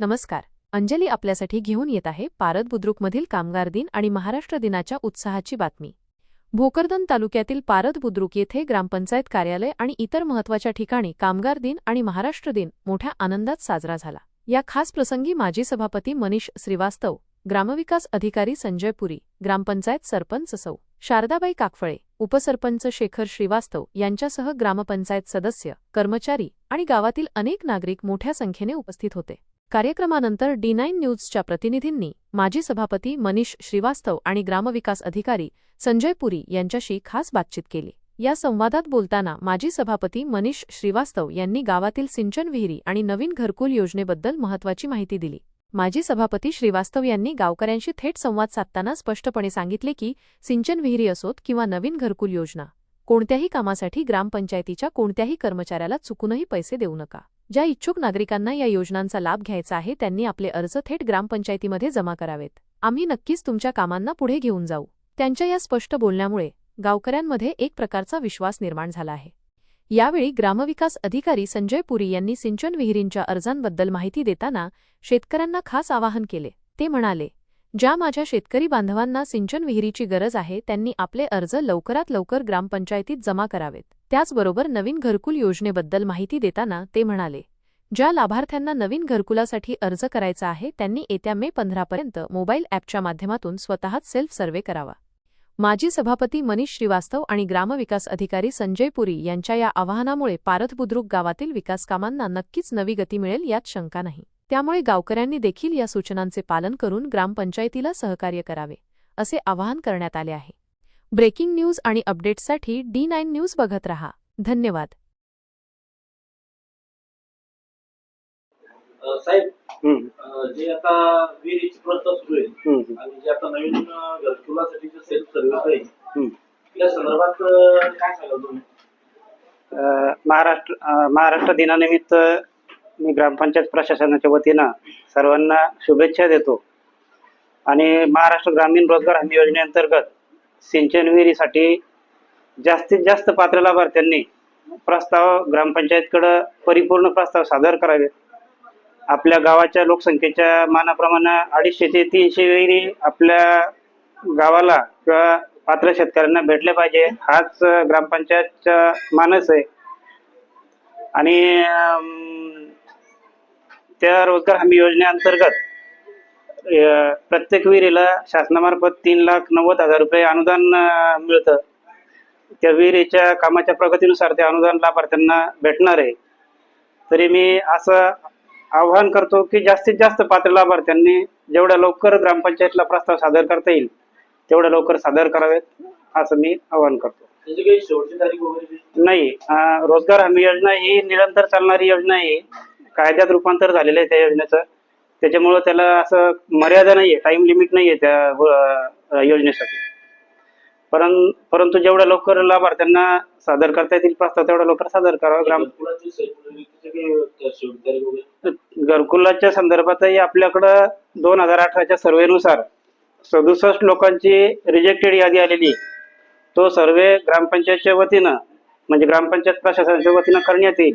नमस्कार. अंजली आपल्यासाठी घेऊन येत आहे पारद बुद्रुकमधील कामगार दिन आणि महाराष्ट्र दिनाच्या उत्साहाची बातमी. भोकरदन तालुक्यातील पारद बुद्रुक येथे ग्रामपंचायत कार्यालय आणि इतर महत्त्वाच्या ठिकाणी कामगार दिन आणि महाराष्ट्र दिन मोठ्या आनंदात साजरा झाला. या खास प्रसंगी माजी सभापती मनीष श्रीवास्तव ग्रामविकास अधिकारी संजय पुरी ग्रामपंचायत सरपंच सौ. शारदाबाई काकफळे उपसरपंच शेखर श्रीवास्तव यांच्यासह ग्रामपंचायत सदस्य कर्मचारी आणि गावातील अनेक नागरिक मोठ्या संख्येने उपस्थित होते. कार्यक्रमानंतर डी नाईन न्यूजच्या प्रतिनिधींनी माजी सभापती मनीष श्रीवास्तव आणि ग्रामविकास अधिकारी संजय पुरी यांच्याशी खास बातचीत केली. या संवादात बोलताना माजी सभापती मनीष श्रीवास्तव यांनी गावातील सिंचन विहिरी आणि नवीन घरकुल योजनेबद्दल महत्त्वाची माहिती दिली. माजी सभापती श्रीवास्तव यांनी गावकऱ्यांशी थेट संवाद साधताना स्पष्टपणे सांगितले की सिंचन विहिरी असोत किंवा नवीन घरकुल योजना कोणत्याही कामासाठी ग्रामपंचायतीच्या कोणत्याही कर्मचाऱ्याला चुकूनही पैसे देऊ नका. ज्या इच्छुक नागरिकांना या योजनांचा लाभ घ्यायचा आहे त्यांनी आपले अर्ज थेट ग्रामपंचायतीमध्ये जमा करावेत. आम्ही नक्कीच तुमच्या कामांना पुढे घेऊन जाऊ. त्यांच्या या स्पष्ट बोलण्यामुळे गावकऱ्यांमध्ये एक प्रकारचा विश्वास निर्माण झाला आहे. यावेळी ग्रामविकास अधिकारी संजय पुरी यांनी सिंचन विहिरींच्या अर्जांबद्दल माहिती देताना शेतकऱ्यांना खास आवाहन केले. ते म्हणाले ज्या माझ्या शेतकरी बांधवांना सिंचन विहिरीची गरज आहे त्यांनी आपले अर्ज लवकरात लवकर ग्रामपंचायतीत जमा करावेत. त्याचबरोबर नवीन घरकुल योजनेबद्दल माहिती देताना ते म्हणाले ज्या लाभार्थ्यांना नवीन घरकुलासाठी अर्ज करायचा आहे त्यांनी येत्या मे पंधरापर्यंत मोबाईल ॲपच्या माध्यमातून स्वतःच सेल्फ सर्व्हे करावा. माजी सभापती मनीष श्रीवास्तव आणि ग्रामविकास अधिकारी संजय पुरी यांच्या या आवाहनामुळे पारथ बुद्रुक गावातील विकासकामांना नक्कीच नवी गती मिळेल यात शंका नाही. त्यामुळे गावकऱ्यांनी देखील या सूचनांचे पालन करून ग्रामपंचायतीला सहकार्य करावे असे आवाहन करण्यात आले आहे. ब्रेकिंग न्यूज आणि अपडेट्ससाठी डी नाईन न्यूज बघत रहा. धन्यवाद. अ, साहेब हम्म, अ, जे आता विहिरीची प्रथा सुरू आहे हम्म, आणि जे आता नवीन अ, घरकुलासाठी जे सेल्फ सर्व्हिस आहे हम्म. या संदर्भात अ, काय सांगाल तुम्ही? अं, महाराष्ट्र महाराष्ट्र दिनानिमित्त मी ग्रामपंचायत प्रशासनाच्या वतीनं सर्वांना शुभेच्छा देतो. आणि महाराष्ट्र ग्रामीण रोजगार हमी योजनेअंतर्गत सिंचन विहिरीसाठी जास्तीत जास्त पात्र लाभार्थ्यांनी प्रस्ताव ग्रामपंचायतकडं परिपूर्ण प्रस्ताव सादर करावे. आपल्या गावाच्या लोकसंख्येच्या मानाप्रमाणे अडीचशे ते तीनशे विहिरी आपल्या गावाला किंवा पात्र शेतकऱ्यांना भेटले पाहिजे हाच ग्रामपंचायतचा मानस आहे. आणि त्या रोजगार हमी योजनेअंतर्गत प्रत्येक विहिरीला शासनामार्फत तीन लाख नव्वद हजार रुपये अनुदान मिळतं. त्या विहिरीच्या कामाच्या प्रगतीनुसार ते अनुदान लाभार्थ्यांना भेटणार आहे. तरी मी असं आवाहन करतो की जास्तीत जास्त पात्र लाभार्थ्यांनी जेवढ्या लवकर ग्रामपंचायतला प्रस्ताव सादर करता येईल तेवढ्या लवकर सादर करावेत असं मी आवाहन करतो. वगैरे नाही रोजगार हमी योजना ही निरंतर चालणारी योजना आहे. कायद्यात रूपांतर झालेलं आहे त्या योजनेचं. त्याच्यामुळं त्याला असं मर्यादा नाही आहे टाईम लिमिट नाही आहे त्या योजनेसाठी. परं परंतु जेवढ्या लवकर लाभार्थ्यांना सादर करता येतील प्रस्ताव तेवढा लवकर सादर करावा. ग्राम घरकुलाच्या संदर्भातही आपल्याकडं दोन हजार अठराच्या सर्वेनुसार सदुसष्ट लोकांची रिजेक्टेड यादी आलेली. तो सर्वे ग्रामपंचायतच्या वतीनं म्हणजे ग्रामपंचायत प्रशासनाच्या वतीनं करण्यात येईल.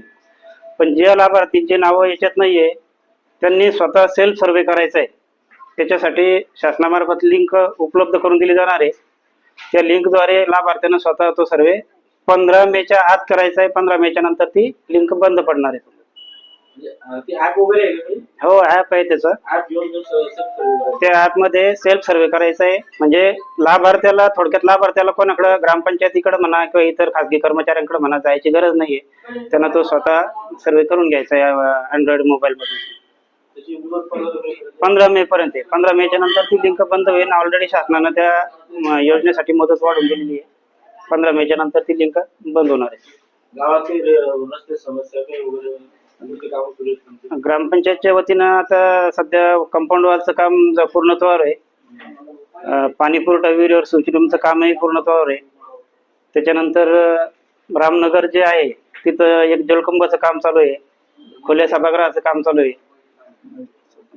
पण ज्या लाभार्थींची नावं याच्यात नाही आहे त्यांनी स्वतः सेल्फ सर्वे करायचा आहे त्याच्यासाठी शासनामार्फत लिंक उपलब्ध करून दिली जाणार आहे. त्या लिंकद्वारे लाभार्थ्यांना स्वतः तो सर्वे पंधरा मेच्या आत करायचा आहे. पंधरा मेच्या नंतर ती लिंक बंद पडणार आहे. ते ऍप वगैरे आहे का काही? हो ॲप आहे त्याचं. ऍप घेऊन घेऊन सेल्फ त्या सर्वे करायचा आहे. म्हणजे लाभार्थ्याला थोडक्यात लाभार्थ्याला कोणाकडं ग्रामपंचायतीकडे म्हणा किंवा इतर खासगी कर्मचाऱ्यांकडे म्हणा जायची गरज नाहीये. त्यांना तो स्वतः सर्वे करून घ्यायचा आहे अँड्रॉइड मोबाईलमधून त्याची मुदत पंधरा तारखेपर्यंत. पंधरा मे पर्यंत आहे. पंधरा मेच्या नंतर ती लिंक बंद होईल. ऑलरेडी शासनानं त्या म, योजनेसाठी मुदत वाढवून दिलेली आहे. पंधरा मेच्या नंतर ती लिंक बंद होणार आहे. गावातील अ, रस्ते समस्या काही वगैरे ग्रामपंचायतच्या वतीनं आता सध्या कंपाऊंड वॉलचं काम पूर्णत्वावर आहे. अं, पाणी पुरवठा विहिरीवर सुचिरूमचं कामही पूर्णत्वावर आहे. त्याच्यानंतर रामनगर जे आहे तिथं एक जलकुंभाचं काम चालू आहे. खुल्या सभागृहाचं काम चालू आहे.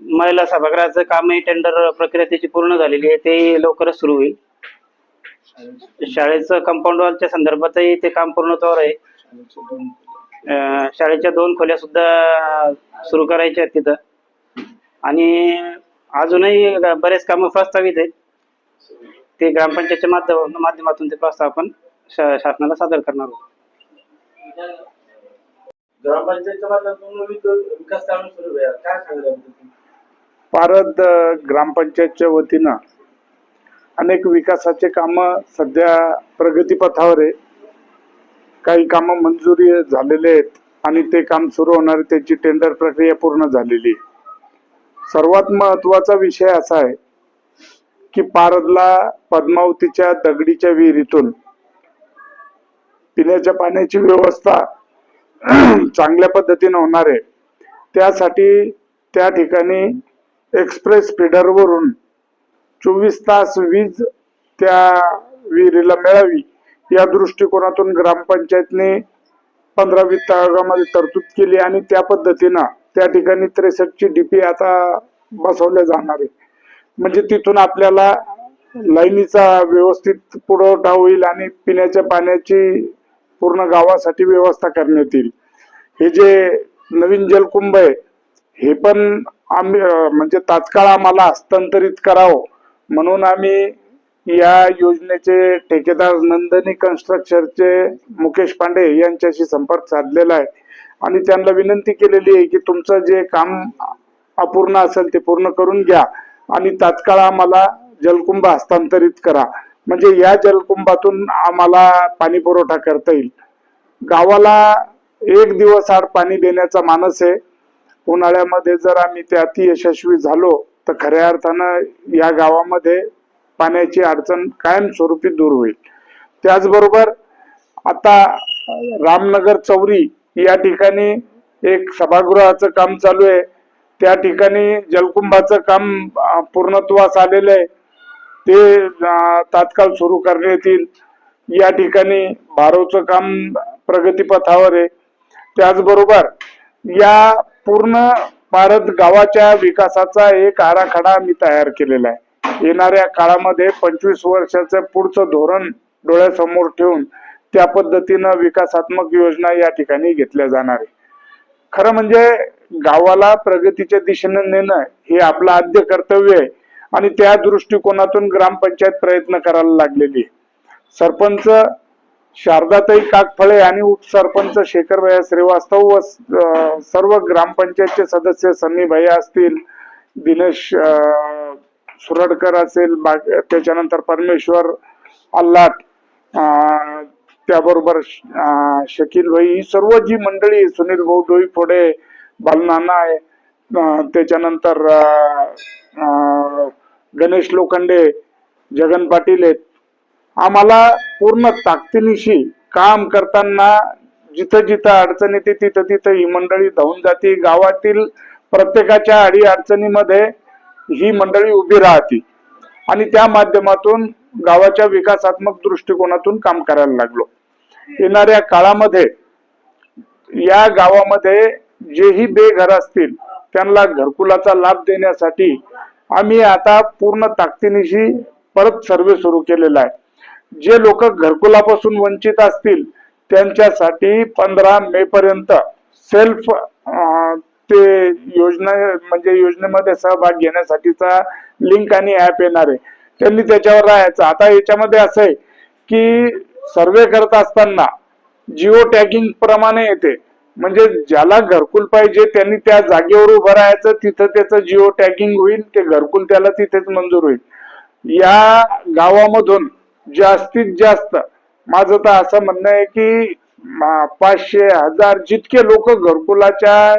महिला सभागृहाचं कामही टेंडर प्रक्रिया त्याची पूर्ण झालेली आहे. ते लवकरच सुरू होईल. शाळेचं कंपाऊंड वॉलच्या संदर्भातही ते काम पूर्णत्वावर आहे. शाळेच्या दोन खोल्या सुद्धा सुरू करायच्या आहेत तिथं. आणि अजूनही बरेच कामं प्रस्तावित आहेत. ते ग्रामपंचायतच्या माध्यम माध्यमातून ते प्रस्ताव आपण शासनाला सादर करणार आहोत. ग्रामपंचायतच्या माध्यमातून विविध विकास कामे सुरू आहे काय सांगायला याबद्दल तुम्ही? पारद ग्रामपंचायतच्या वतीनं अनेक विकासाचे कामं सध्या प्रगतीपथावर आहे काही कामं मंजुरी झालेले आहेत आणि ते काम सुरू होणार त्याची टेंडर प्रक्रिया पूर्ण झालेली सर्वात महत्त्वाचा विषय असा आहे की पारदला पद्मावतीच्या दगडीच्या विहिरीतून पिण्याच्या पाण्याची व्यवस्था चांगल्या पद्धतीने होणार आहे. त्यासाठी त्या ठिकाणी एक्सप्रेस फिडरवरून चोवीस तास वीज त्या विहिरीला मिळावी. या दृष्टिकोनातून ग्रामपंचायतने पंधरा वित्त आयोगामध्ये तरतूद केली आणि त्या पद्धतीनं त्या ठिकाणी त्रेसष्टची डीपी आता बसवल्या जाणार आहे. म्हणजे तिथून आपल्याला लाईनीचा व्यवस्थित पुरवठा होईल आणि पिण्याच्या पाण्याची पूर्ण गावासाठी व्यवस्था करण्यात येईल. हे जे नवीन जलकुंभ आहे हे पण आम्ही म्हणजे तात्काळ आम्हाला हस्तांतरित करावं म्हणून आम्ही या योजनेचे ठेकेदार नंदनी कन्स्ट्रक्चरचे मुकेश पांडे यांच्याशी संपर्क साधलेला आहे. आणि त्यांना विनंती केलेली आहे की तुमचं जे काम अपूर्ण असेल ते पूर्ण करून घ्या आणि तात्काळ आम्हाला जलकुंभ हस्तांतरित करा. म्हणजे या जलकुंभातून आम्हाला पाणी पुरवठा करता येईल. गावाला एक दिवस आड पाणी देण्याचा मानस आहे. उन्हाळ्यामध्ये जर आम्ही ते यशस्वी झालो तर खऱ्या अर्थानं या गावामध्ये पाण्याची अडचण कायमस्वरूपी दूर होईल. त्याचबरोबर आता रामनगर चौरी या ठिकाणी एक सभागृहाचं काम चालू आहे. त्या ठिकाणी जलकुंभाचं काम पूर्णत्वास आलेलं आहे. ते तात्काळ सुरू करण्यात येईल या ठिकाणी भारोचं काम प्रगतीपथावर आहे. त्याचबरोबर या पूर्ण भारत गावाच्या विकासाचा एक आराखडा मी तयार केलेला आहे. येणाऱ्या काळामध्ये पंचवीस वर्षाचं पुढचं धोरण डोळ्यासमोर ठेवून त्या पद्धतीनं विकासात्मक योजना या ठिकाणी घेतल्या जाणार आहे. खरं म्हणजे गावाला प्रगतीच्या दिशेने नेणं हे आपलं आद्य कर्तव्य आहे आणि त्या दृष्टिकोनातून ग्रामपंचायत प्रयत्न करायला लागलेली आहे. सरपंच शारदाताई काकफळे आणि उपसरपंच शेखरभैया श्रीवास्तव व सर्व ग्रामपंचायतचे सदस्य सन्नी असतील दिनेश सुरडकर असेल त्याच्यानंतर परमेश्वर अल्लाट अं, त्याबरोबर शकील भाई ही सर्व जी मंडळी सुनील भाऊ डोईफोडे बालनाना आहे त्याच्यानंतर अं, गणेश लोखंडे जगन पाटील आहेत. आम्हाला पूर्ण ताकदीनिशी काम करताना जिथं जिथं अडचण येते तिथं तिथं ही मंडळी धावून जाते. गावातील प्रत्येकाच्या अडी अडचणीमध्ये ही मंडळी उभी राहती. आणि त्या माध्यमातून गावाच्या विकासात्मक दृष्टिकोनातून काम करायला लागलो. येणाऱ्या काळामध्ये या गावामध्ये जेही बेघर असतील त्यांना घरकुलाचा लाभ देण्यासाठी आम्ही आता पूर्ण ताकदीनिशी परत सर्वे सुरू केलेला आहे. जे लोक घरकुलापासून वंचित असतील त्यांच्यासाठी पंधरा मे पर्यंत सेल्फ ते योजना म्हणजे योजनेमध्ये सहभाग घेण्यासाठीचा लिंक आणि ऍप येणार आहे. त्यांनी त्याच्यावर राहायचं. आता याच्यामध्ये असं आहे की सर्वे करत असताना जिओ टॅगिंग प्रमाणे येते. म्हणजे ज्याला घरकुल पाहिजे त्यांनी त्या जागेवर उभं राहायचं तिथं त्याचं जिओ टॅगिंग होईल ते घरकुल त्याला तिथेच मंजूर होईल. या गावामधून जास्तीत जास्त माझं तर असं म्हणणं आहे की पाचशे हजार जितके लोक घरकुलाच्या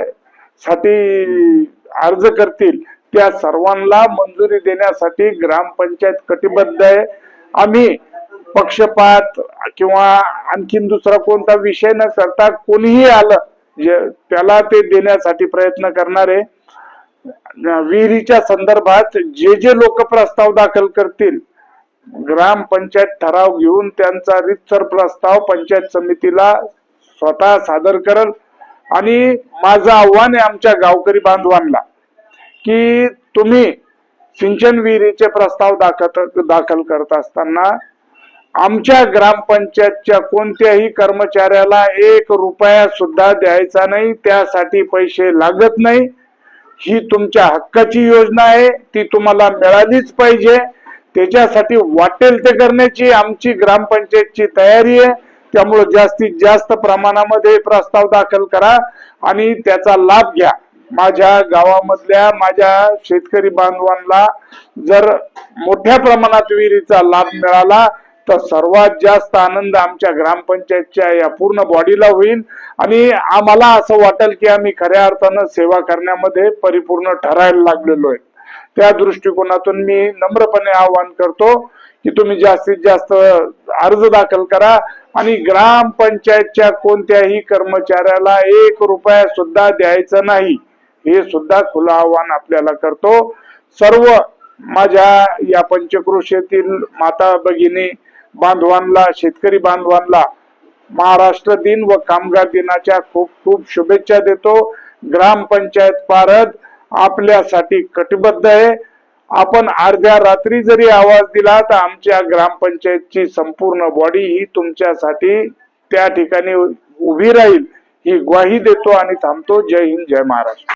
साठी अर्ज करतील. त्या सर्वांना मंजुरी देण्यासाठी ग्रामपंचायत कटिबद्ध आहे. आम्ही पक्षपात किंवा आणखीन दुसरा कोणता विषय न करता कोणीही आलं त्याला ते देण्यासाठी प्रयत्न करणार आहे. विहिरीच्या संदर्भात जे जे लोक प्रस्ताव दाखल करतील ग्रामपंचायत ठराव घेऊन त्यांचा रितसर प्रस्ताव पंचायत समितीला स्वतः सादर करल. आणि माझं आव्हान आहे आमच्या गावकरी बांधवांना की तुम्ही सिंचन विहिरीचे प्रस्ताव दाखल दाखल करत असताना आमच्या ग्रामपंचायतच्या कोणत्याही कर्मचाऱ्याला एक रुपया सुद्धा द्यायचा नाही त्यासाठी पैसे लागत नाही. ही तुमच्या हक्काची योजना आहे ती तुम्हाला मिळालीच पाहिजे. त्याच्यासाठी वाटेल ते करण्याची आमची ग्रामपंचायतची तयारी आहे. त्यामुळे जास्तीत जास्त प्रमाणामध्ये प्रस्ताव दाखल करा आणि त्याचा लाभ घ्या. माझ्या गावामधल्या माझ्या शेतकरी बांधवांना जर मोठ्या प्रमाणात विहिरीचा लाभ मिळाला तर सर्वात जास्त आनंद आमच्या ग्रामपंचायतच्या या पूर्ण बॉडीला होईल. आणि आम्हाला असं वाटेल की आम्ही खऱ्या अर्थानं सेवा करण्यामध्ये परिपूर्ण ठरायला लागलेलो आहे. त्या दृष्टिकोनातून मी नम्रपणे आवाहन करतो की तुम्ही जास्तीत जास्त अर्ज दाखल करा. आणि ग्रामपंचायतच्या कोणत्याही कर्मचाऱ्याला एक रुपया सुद्धा द्यायचं नाही. हे सुद्धा खुलं आव्हान आपल्याला करतो. सर्व माझ्या या पंचक्रोशीतील माता भगिनी बांधवांना शेतकरी बांधवांना महाराष्ट्र दिन व कामगार दिनाच्या खूप खूप शुभेच्छा देतो. ग्रामपंचायत पारद आपल्यासाठी कटिबद्ध आहे. आपण अर्ध्या रात्री जरी आवाज दिला तर आमच्या ग्रामपंचायतची संपूर्ण बॉडी ही तुमच्यासाठी त्या ठिकाणी उभी राहील. ही ग्वाही देतो आणि थांबतो. जय हिंद जय महाराष्ट्र.